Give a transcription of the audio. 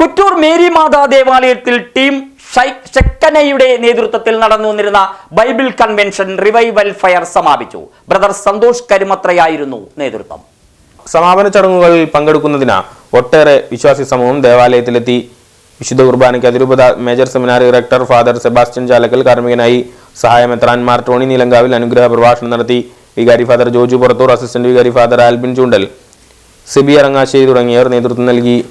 Kuttoor Mary മാതാ ദേവാലയത്തിൽ team shy- നേതൃത്വത്തിൽ നടന്നു വന്നിരുന്ന ബൈബിൾ കൺവെൻഷൻ റിവൈവൽ ഫയർ സമാപിച്ചു. ബ്രദർ സന്തോഷ് കരുമത്രയായിരുന്നു നേതൃത്വം. സമാപന ചടങ്ങുകളിൽ പങ്കെടുക്കുന്നതിന് ഒട്ടേറെ വിശ്വാസി സമൂഹം ദേവാലയത്തിലെത്തി. വിശുദ്ധ കുർബാനയ്ക്ക് അതിരൂപത major seminary rector father Sebastian Chalakkal കാർമ്മികനായി സഹായമെത്രാൻമാർ ടോണി നീലങ്കാവിൽ അനുഗ്രഹ പ്രഭാഷണം നടത്തി. വികാരി ഫാദർ ജോജു പുറത്തൂർ അസിസ്റ്റന്റ് വികാരി ഫാദർ ആൽബിൻ ചൂണ്ടൽ സിബി അറങ്ങാശ്ശേരി തുടങ്ങിയവർ നേതൃത്വം നൽകി.